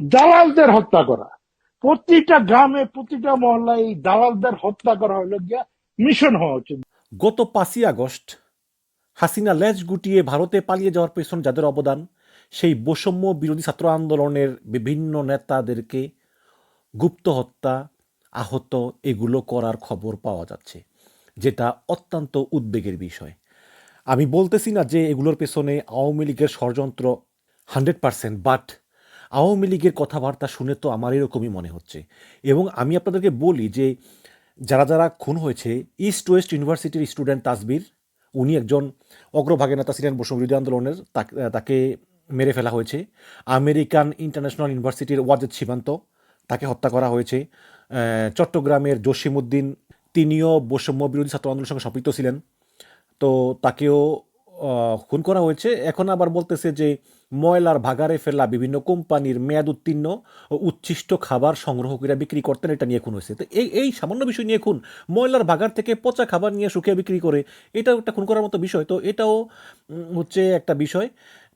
দালালদের হত্যা করা। প্রতিটা গ্রামে, প্রতিটা মহল্লায় এই দালালদের হত্যা করা হলো গিয়া মিশন হওয়া উচিত। গত পাঁচই আগস্ট, হাসিনা লেজ গুটিয়ে ভারতে পালিয়ে যাওয়ার পেছন যাদের অবদান, সেই বৈষম্য বিরোধী ছাত্র আন্দোলনের বিভিন্ন নেতাদেরকে গুপ্ত হত্যা, আহত এগুলো করার খবর পাওয়া যাচ্ছে, যেটা অত্যন্ত উদ্বেগের বিষয়। আমি বলতেছি না যে এগুলোর পেছনে আওয়ামী লীগের ষড়যন্ত্র হান্ড্রেড পারসেন্ট, বাট আওয়ামী লীগের কথাবার্তা শুনে তো আমার এরকমই মনে হচ্ছে। এবং আমি আপনাদেরকে বলি যে, যারা যারা খুন হয়েছে ইস্ট ওয়েস্ট ইউনিভার্সিটির স্টুডেন্ট তাসবির উনি একজন অগ্রভাগে নেতা ছিলেন বৈষম্য বিরোধী আন্দোলনের, তাক- মেরে ফেলা হয়েছে। আমেরিকান ইন্টারন্যাশনাল ইউনিভার্সিটির ওয়াজেদ সীমান্ত, তাকে হত্যা করা হয়েছে। চট্টগ্রামের জসিমউদ্দিন, তিনিও বৈষম্য বিরোধী ছাত্র আন্দোলনের সঙ্গে সম্পৃক্ত ছিলেন। তো তাকেও খুন করা হয়েছে। এখন আবার বলতেছে যে ময়লার ভাগারে ফেলা বিভিন্ন কোম্পানির মেয়াদ উত্তীর্ণ ও উচ্ছিষ্ট খাবার সংগ্রহ করে বিক্রি করতেন, এটা নিয়ে খুন হয়েছে। তো এই এই সামান্য বিষয় নিয়ে খুন, ময়লার ভাগার থেকে পচা খাবার নিয়ে শুকিয়ে বিক্রি করে, এটাও একটা খুন করার মতো বিষয়। তো এটাও হচ্ছে একটা বিষয়।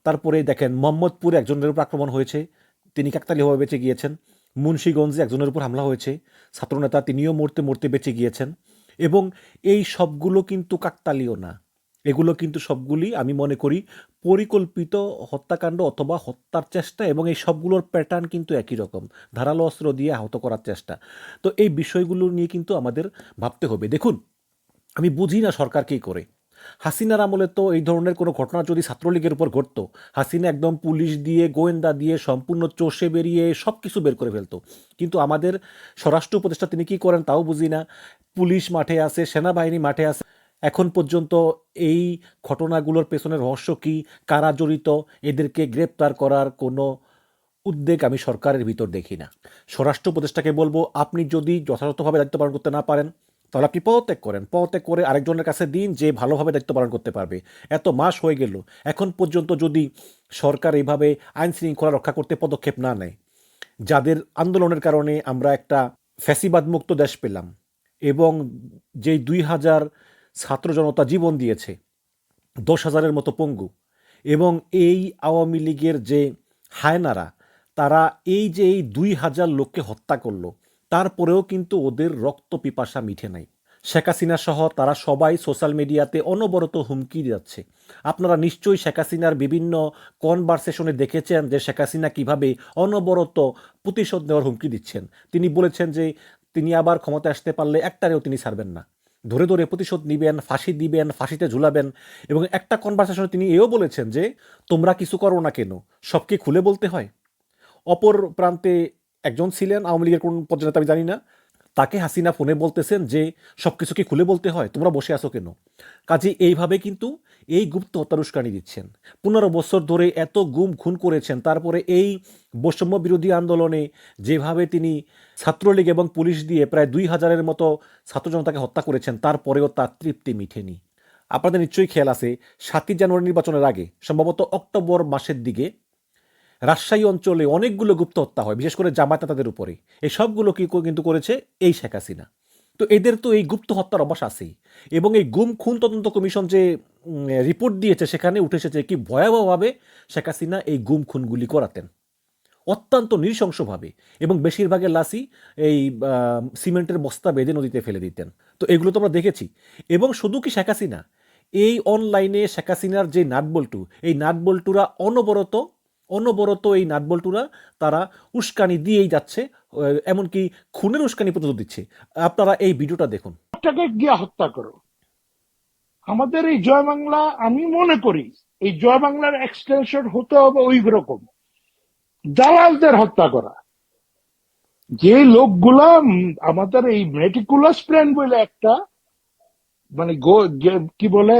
তারপরে দেখেন, মোহাম্মদপুরে একজনের উপর আক্রমণ হয়েছে, তিনি কাকতালীয়ভাবে বেঁচে গিয়েছেন। মুন্সীগঞ্জে একজনের উপর হামলা হয়েছে, ছাত্রনেতা তিনিও মরতে মরতে বেঁচে গিয়েছেন। এবং এই সবগুলো কিন্তু কাকতালীয় না। এগুলো কিন্তু সবগুলি আমি মনে করি পরিকল্পিত হত্যাকাণ্ড অথবা হত্যার চেষ্টা এবং এই সবগুলোর প্যাটার্ন কিন্তু একই রকম। ধারালো অস্ত্র দিয়ে আহত করার চেষ্টা। তো এই বিষয়গুলো নিয়ে কিন্তু আমাদের ভাবতে হবে। দেখুন, আমি বুঝি না সরকার কী করে। হাসিনার আমলে তো এই ধরনের কোনো ঘটনা যদি ছাত্রলীগের উপর ঘটত, হাসিনা একদম পুলিশ দিয়ে, গোয়েন্দা দিয়ে, সম্পূর্ণ চষে বেরিয়ে সব কিছু বের করে ফেলতো। কিন্তু আমাদের স্বরাষ্ট্র উপদেষ্টা তিনি কি করেন তাও বুঝি না। পুলিশ মাঠে আছে, সেনাবাহিনী মাঠে আছে এখন পর্যন্ত এই ঘটনাগুলোর পেছনে রহস্য কি? কারা জড়িত? এদেরকে গ্রেপ্তার করার কোনো উদ্বেগ আমি সরকারের ভিতর দেখি না। স্বরাষ্ট্র উপদেষ্টাকে বলব, আপনি যদি যথাযথভাবে দায়িত্ব পালন করতে না পারেন, তাহলে আপনি পদত্যাগ করেন। পদত্যাগ করে আরেকজনের কাছে দিন যে ভালোভাবে দায়িত্ব পালন করতে পারবে। এত মাস হয়ে গেল, এখন পর্যন্ত যদি সরকার এইভাবে আইন শৃঙ্খলা রক্ষা করতে পদক্ষেপ না নেয়, যাদের আন্দোলনের কারণে আমরা একটা ফ্যাসিবাদ মুক্ত দেশ পেলাম এবং যেই দুই হাজার ছাত্র জনতা জীবন দিয়েছে, দশ হাজারের মতো পঙ্গু। এবং এই আওয়ামী লীগের যে হায়নারা, তারা এই যে এই দুই হাজার লোককে হত্যা করল, তারপরেও কিন্তু ওদের রক্ত পিপাসা মিঠে নাই। শেখ হাসিনা সহ তারা সবাই সোশ্যাল মিডিয়াতে অনবরত হুমকি যাচ্ছে আপনারা নিশ্চয়ই শেখ হাসিনার বিভিন্ন কনভারসেশনে দেখেছেন যে শেখ হাসিনা কীভাবে অনবরত প্রতিশোধ নেওয়ার হুমকি দিচ্ছেন। তিনি বলেছেন যে তিনি আবার ক্ষমতায় আসতে পারলে একটারেও তিনি ছাড়বেন না। ধরে ধরে প্রতিশোধ নিবেন, ফাঁসি দিবেন, ফাঁসিতে ঝুলাবেন এবং একটা কনভারসেশনে তিনি এও বলেছেন যে, তোমরা কিছু করো না কেন? সবকে খুলে বলতে হয়? অপর প্রান্তে একজন ছিলেন, আওয়ামী লীগের কোন পর্যায়ে আমি জানি না। তাকে হাসিনা ফোনে বলতেছেন যে সব কিছু কি খুলে বলতে হয়, তোমরা বসে আসো কেন? কাজে এইভাবে কিন্তু এই গুপ্ত হত্যার উস্কানি দিচ্ছেন। পনেরো বছর ধরে এত গুম খুন করেছেন, তারপরে এই বৈষম্য বিরোধী আন্দোলনে যেভাবে তিনি ছাত্রলীগ এবং পুলিশ দিয়ে প্রায় দুই হাজারের মতো ছাত্র জনতাকে হত্যা করেছেন, তারপরেও তার তৃপ্তি মিঠেনি আপনাদের নিশ্চয়ই খেয়াল আছে, সাতই জানুয়ারি নির্বাচনের আগে, সম্ভবত অক্টোবর মাসের দিকে রাজশাহী অঞ্চলে অনেকগুলো গুপ্ত হত্যা হয়, বিশেষ করে জামাত নেতাদের উপরে এই সবগুলো কি কিন্তু করেছে এই শেখ হাসিনা। তো এদের তো এই গুপ্ত হত্যার অভ্যাস আছেই। এবং এই গুম খুন তদন্ত কমিশন যে রিপোর্ট দিয়েছে, সেখানে উঠে এসেছে কি ভয়াবহভাবে শেখ হাসিনা এই গুম খুনগুলি করাতেন। অত্যন্ত নৃশংসভাবে। এবং বেশিরভাগের লাশই এই সিমেন্টের বস্তা বেঁধে নদীতে ফেলে দিতেন। তো এগুলো তো আমরা দেখেছি। এবং শুধু কি শেখ হাসিনা? এই অনলাইনে শেখ হাসিনার যে নাটবল্টু, এই নাটবল্টুরা অনবরত অনবরত এই নাটবল্টুরা তারা উস্কানি দিয়েই যাচ্ছে এমনকি খুনের উস্কানি পর্যন্ত দিচ্ছে। আপনারা এই ভিডিওটা দেখুন। গিয়া হত্যা করো। আমাদের এই জয় বাংলা, আমি মনে করি, এই জয় বাংলার এক্সটেনশন হতে হবে ওই রকম দালালদের হত্যা করা। যে লোকগুলা আমাদের এই মেটিকুলাস প্ল্যান বলে একটা মানে কি বলে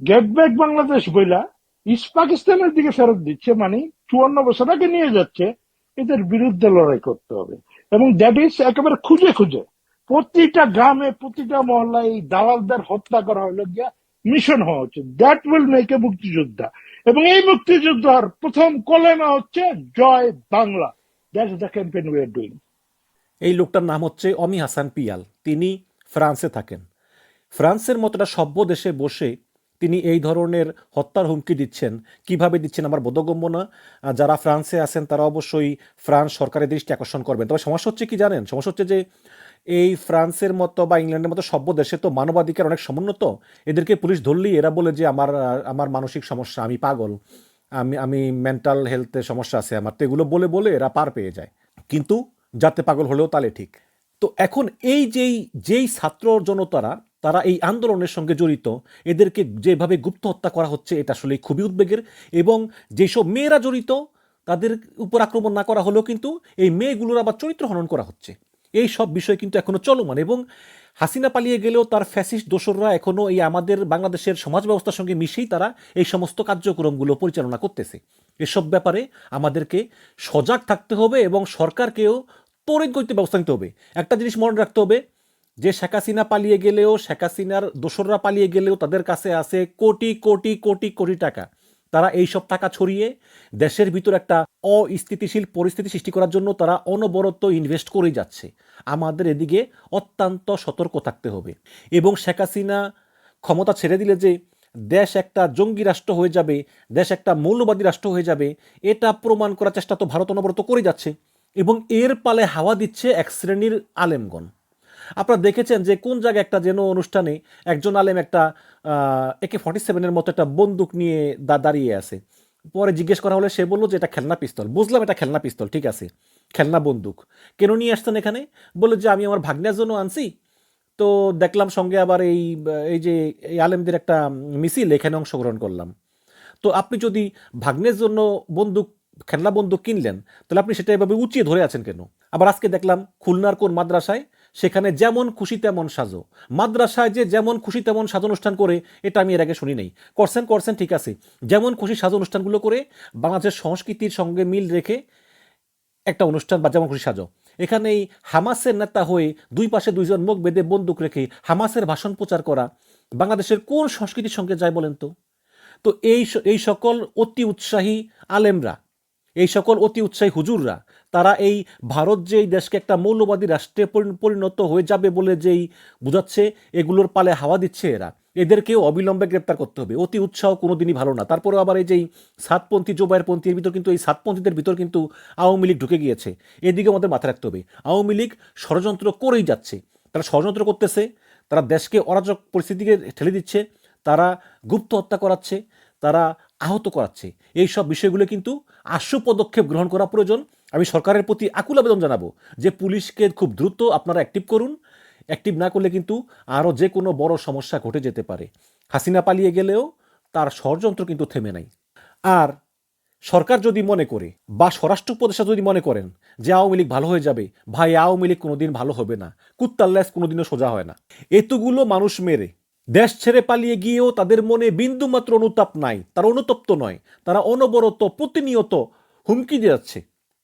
গেট ব্যাক বাংলাদেশ বইলা ইস্ট পাকিস্তানের দিকে ফেরত দিচ্ছে মানে চুয়ান্ন বছর আগে নিয়ে যাচ্ছে, এদের বিরুদ্ধে লড়াই করতে হবে। এবং দ্যাট ইজ একেবারে খুঁজে খুঁজে। প্রতিটা গ্রামে, প্রতিটা মহল্লায় এই দালালদের হত্যা করা হলো গিয়া মিশন হওয়া উচিত। দ্যাট উইল মেক এ মুক্তিযোদ্ধা। এবং এই মুক্তিযোদ্ধার প্রথম কলেমা হচ্ছে, জয় Bangla. That is the campaign we are doing এই লোকটার নাম হচ্ছে অমি হাসান পিয়াল। তিনি ফ্রান্সে থাকেন। ফ্রান্সের মতো একটা সভ্য দেশে বসে তিনি এই ধরনের হত্যার হুমকি দিচ্ছেন। কীভাবে দিচ্ছেন আমার বোধগম্য না। যারা ফ্রান্সে আছেন, তারা অবশ্যই ফ্রান্স সরকারের দৃষ্টি আকর্ষণ করবেন। তবে সমস্যা হচ্ছে কি জানেন? সমস্যা হচ্ছে যে এই ফ্রান্সের মতো বা ইংল্যান্ডের মতো সভ্য দেশে তো মানবাধিকার অনেক সমুন্নত। এদেরকে পুলিশ ধরলেই এরা বলে যে আমার আমার মানসিক সমস্যা, আমি পাগল, আমি আমি মেন্টাল হেলথে সমস্যা আছে আমার। তো এগুলো বলে বলে এরা পার পেয়ে যায়। কিন্তু যাতে পাগল হলেও তালে ঠিক। তো এখন এই যেই যেই ছাত্র জনতারা তারা এই আন্দোলনের সঙ্গে জড়িত। এদেরকে যেভাবে গুপ্ত হত্যা করা হচ্ছে, এটা আসলে খুবই উদ্বেগের। এবং যেসব মেয়েরা জড়িত, তাদের উপর আক্রমণ না করা হলেও কিন্তু এই মেয়েগুলোর আবার চরিত্র হনন করা হচ্ছে। এই সব বিষয় কিন্তু এখনও চলমান এবং হাসিনা পালিয়ে গেলেও তার ফ্যাসিস্ট দোসররা এখনও এই আমাদের বাংলাদেশের সমাজ ব্যবস্থার সঙ্গে মিশেই তারা এই সমস্ত কার্যক্রমগুলো পরিচালনা করতেছে। এসব ব্যাপারে আমাদেরকে সজাগ থাকতে হবে এবং সরকারকেও তড়িৎ গতিতে ব্যবস্থা নিতে হবে। একটা জিনিস মনে রাখতে হবে যে শেখ হাসিনা পালিয়ে গেলেও, শেখ হাসিনার দোসররা পালিয়ে গেলেও তাদের কাছে আছে কোটি কোটি কোটি কোটি টাকা। তারা এই সব টাকা ছড়িয়ে দেশের ভিতর একটা অস্থিতিশীল পরিস্থিতি সৃষ্টি করার জন্য তারা অনবরত ইনভেস্ট করেই যাচ্ছে। আমাদের এদিকে অত্যন্ত সতর্ক থাকতে হবে। এবং শেখ হাসিনা ক্ষমতা ছেড়ে দিলে যে দেশ একটা জঙ্গি রাষ্ট্র হয়ে যাবে, দেশ একটা মৌলবাদী রাষ্ট্র হয়ে যাবে, এটা প্রমাণ করার চেষ্টা তো ভারত অনবরত করে যাচ্ছে। এবং এর পালে হাওয়া দিচ্ছে এক শ্রেণির আলেমগণ। আপনারা দেখেছেন যে কোন জায়গায় একটা যেন অনুষ্ঠানে একজন আলেম একটা একে ফর্টি সেভেনের মতো একটা বন্দুক নিয়ে দাঁড়িয়ে আছে। পরে জিজ্ঞেস করা হলে, সে বলল যে এটা খেলনা পিস্তল। বুঝলাম এটা খেলনা পিস্তল, ঠিক আছে, খেলনা বন্দুক। কেন নিয়ে আসতেন এখানে? বলে যে আমি আমার ভাগ্নের জন্য আনছি। তো দেখলাম সঙ্গে আবার এই এই যে এই আলেমদের একটা মিছিল, এখানে অংশগ্রহণ করলাম। তো আপনি যদি ভাগ্নের জন্য বন্দুক, খেলনা বন্দুক কিনলেন, তাহলে আপনি সেটা এভাবে উঁচিয়ে ধরে আছেন কেন? আবার আজকে দেখলাম খুলনার কোন মাদ্রাসায় সেখানে যেমন খুশি তেমন সাজো। মাদ্রাসায় যে যেমন খুশি তেমন সাজ অনুষ্ঠান করে, এটা আমি এর আগে শুনি নাই। করছেন করছেন, ঠিক আছে। যেমন খুশি সাজ অনুষ্ঠানগুলো করে, বাংলাদেশের সংস্কৃতির সঙ্গে মিল রেখে একটা অনুষ্ঠান বা যেমন খুশি সাজো। এখানে এই হামাসের নেতা হয়ে দুই পাশে দুইজন মুখ বেঁধে বন্দুক রেখে হামাসের ভাষণ প্রচার করা, বাংলাদেশের কোন সংস্কৃতির সঙ্গে যায় বলেন তো? তো এই এই সকল অতি উৎসাহী আলেমরা এই সকল অতি উৎসাহী হুজুররা, তারা এই ভারত যে এই দেশকে একটা মৌলবাদী রাষ্ট্রে পরিণত হয়ে যাবে বলে যেই বুঝাচ্ছে, এগুলোর পালে হাওয়া দিচ্ছে এরা। এদেরকেও অবিলম্বে গ্রেপ্তার করতে হবে। অতি উৎসাহ কোনোদিনই ভালো না। তারপরে আবার এই যেই সাতপন্থী জোবায়ের পন্থীর ভিতর কিন্তু এই সাতপন্থীদের ভিতর কিন্তু আওয়ামী লীগ ঢুকে গিয়েছে। এদিকে আমাদের মাথায় রাখতে হবে, আওয়ামী লীগ ষড়যন্ত্র করেই যাচ্ছে। তারা ষড়যন্ত্র করতেছে, তারা দেশকে অরাজক পরিস্থিতিকে ঠেলে দিচ্ছে, তারা গুপ্ত হত্যা করাচ্ছে, তারা আহত করাচ্ছে। এই সব বিষয়গুলো কিন্তু আশু পদক্ষেপ গ্রহণ করা প্রয়োজন। আমি সরকারের প্রতি আকুল আবেদন জানাব যে পুলিশকে খুব দ্রুত আপনারা অ্যাক্টিভ করুন। অ্যাক্টিভ না করলে কিন্তু আরও যে কোনো বড় সমস্যা ঘটে যেতে পারে। হাসিনা পালিয়ে গেলেও তার ষড়যন্ত্র কিন্তু থেমে নাই। আর সরকার যদি মনে করে বা স্বরাষ্ট্র উপদেষ্টা যদি মনে করেন যে আওয়ামী লীগ ভালো হয়ে যাবে, ভাই, আওয়ামী লীগ কোনোদিন ভালো হবে না। কুত্তাল্লাস কোনোদিনও সোজা হয় না। এতগুলো মানুষ মেরে দেশ ছেড়ে পালিয়ে গিয়েও তাদের মনে বিন্দুমাত্র অনুতাপ নাই, তারা অনুতপ্ত নয়, তারা অনবরত প্রতিনিয়ত হুমকি দিয়ে যাচ্ছে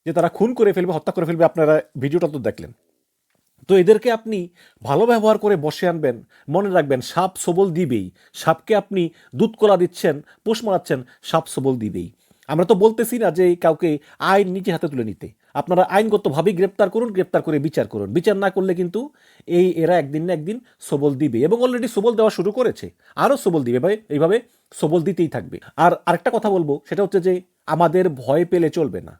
যে তারা খুন করে ফেলবে, হত্যা করে ফেলবে। আপনারা ভিডিওটা তো দেখলেন। তো এদেরকে আপনি ভালো ব্যবহার করে বসে আনবেন, মনে রাখবেন, সাপ সবল দিবেই। সাপকে আপনি দুধ কলা দিচ্ছেন, পোষ মারাচ্ছেন সাপ সবল দিবেই। আমরা তো বলতেছি না যে কাউকে আইন নিজে হাতে তুলে নিতে। আপনারা আইনগতভাবেই গ্রেপ্তার করুন, গ্রেপ্তার করে বিচার করুন। বিচার না করলে কিন্তু এই এরা একদিন না একদিন সবল দিবে এবং অলরেডি সবল দেওয়া শুরু করেছে। আরও সবল দিবে ভাই এইভাবে সবল দিতেই থাকবে। আর আরেকটা কথা বলব, সেটা হচ্ছে যে আমাদের ভয় পেলে চলবে না।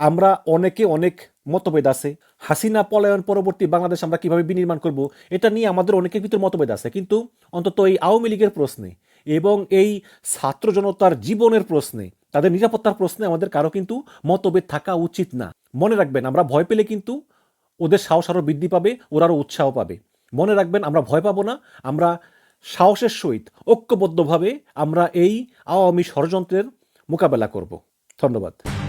আমরা অনেকে অনেক মতভেদ আছে। হাসিনা পলায়ন পরবর্তী বাংলাদেশ আমরা কীভাবে বিনির্মাণ করব, এটা নিয়ে আমাদের অনেকের ভিতর মতভেদ আছে। কিন্তু অন্তত এই আওয়ামী লীগের প্রশ্নে এবং এই ছাত্র জনতার জীবনের প্রশ্নে তাদের নিরাপত্তার প্রশ্নে আমাদের কারও কিন্তু মতভেদ থাকা উচিত না। মনে রাখবেন, আমরা ভয় পেলে কিন্তু ওদের সাহস আরও বৃদ্ধি পাবে, ওরা আরও উৎসাহ পাবে। মনে রাখবেন, আমরা ভয় পাবো না, আমরা সাহসের সহিত, ঐক্যবদ্ধভাবে আমরা এই আওয়ামী ষড়যন্ত্রের মোকাবেলা করব। ধন্যবাদ।